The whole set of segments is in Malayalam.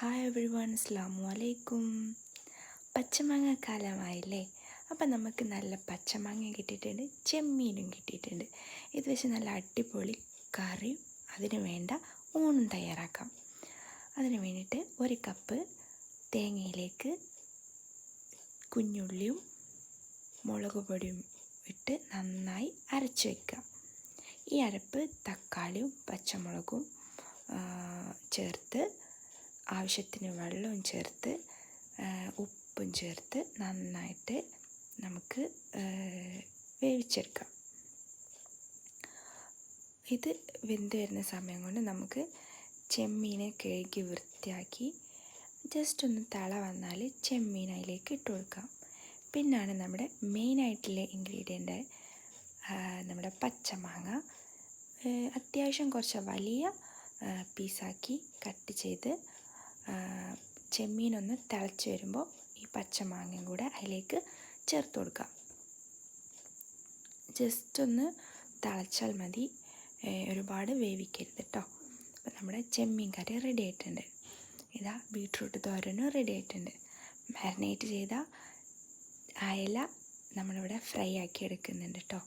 ഹായ് എവറി വൺ അസ്ലാമു അലൈക്കും പച്ചമാങ്ങ കാലമായില്ലേ അപ്പം നമുക്ക് നല്ല പച്ചമാങ്ങ കിട്ടിയിട്ടുണ്ട് ചെമ്മീനും കിട്ടിയിട്ടുണ്ട്. ഇത് വെച്ച് നല്ല അടിപൊളി കറിയും അതിന് വേണ്ട ഊണും തയ്യാറാക്കാം. അതിന് വേണ്ടിയിട്ട് ഒരു കപ്പ് തേങ്ങയിലേക്ക് കുഞ്ഞുള്ളിയും മുളക് പൊടിയും ഇട്ട് നന്നായി അരച്ച് വയ്ക്കുക ഈ അരപ്പ് തക്കാളിയും പച്ചമുളകും ചേർത്ത് ആവശ്യത്തിന് വെള്ളവും ചേർത്ത് ഉപ്പും ചേർത്ത് നന്നായിട്ട് നമുക്ക് വേവിച്ചെടുക്കാം. ഇത് വെന്ത് വരുന്ന സമയം കൊണ്ട് നമുക്ക് ചെമ്മീനെ കഴുകി വൃത്തിയാക്കി ജസ്റ്റ് ഒന്ന് തള വന്നാൽ ചെമ്മീൻ അതിലേക്ക് ഇട്ട് കൊടുക്കാം. പിന്നാണ് നമ്മുടെ മെയിനായിട്ടുള്ള ഇൻഗ്രീഡിയന്റ് നമ്മുടെ പച്ചമാങ്ങ. അത്യാവശ്യം കുറച്ച് വലിയ പീസാക്കി കട്ട് ചെയ്ത് ചെമ്മീനൊന്ന് തിളച്ച് വരുമ്പോൾ ഈ പച്ചമാങ്ങയും കൂടെ അതിലേക്ക് ചേർത്ത് കൊടുക്കുക. ജസ്റ്റ് ഒന്ന് തിളച്ചാൽ മതി. ഒരുപാട് വേവിക്കരുത് കേട്ടോ അപ്പോൾ നമ്മുടെ ചെമ്മീൻ കറി റെഡി ആയിട്ടുണ്ട്. ഇതാ ബീട്രൂട്ട് തോരനും റെഡി ആയിട്ടുണ്ട്. മാരിനേറ്റ് ചെയ്ത അയല നമ്മളിവിടെ ഫ്രൈ ആക്കി എടുക്കുന്നുണ്ട് കേട്ടോ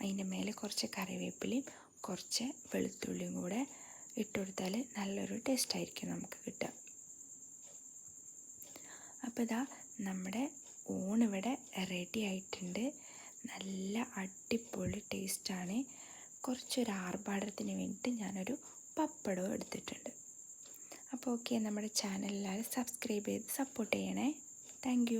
അതിന്റെ മേലെ കുറച്ച് കറിവേപ്പിലയും കുറച്ച് വെളുത്തുള്ളിയും കൂടെ ഇട്ട് കൊടുത്താൽ നല്ലൊരു ടേസ്റ്റ് ആയിരിക്കും നമുക്ക് കിട്ടുക. അപ്പോൾ ഇതാ നമ്മുടെ ഊണിവിടെ റെഡി ആയിട്ടുണ്ട്. നല്ല അടിപൊളി ടേസ്റ്റാണ്. കുറച്ചൊരു ആർഭാടത്തിന് വേണ്ടിയിട്ട് ഞാനൊരു പപ്പടവും എടുത്തിട്ടുണ്ട്. അപ്പോൾ ഓക്കെ നമ്മുടെ ചാനൽ എല്ലാവരും സബ്സ്ക്രൈബ് ചെയ്ത് സപ്പോർട്ട് ചെയ്യണേ. താങ്ക്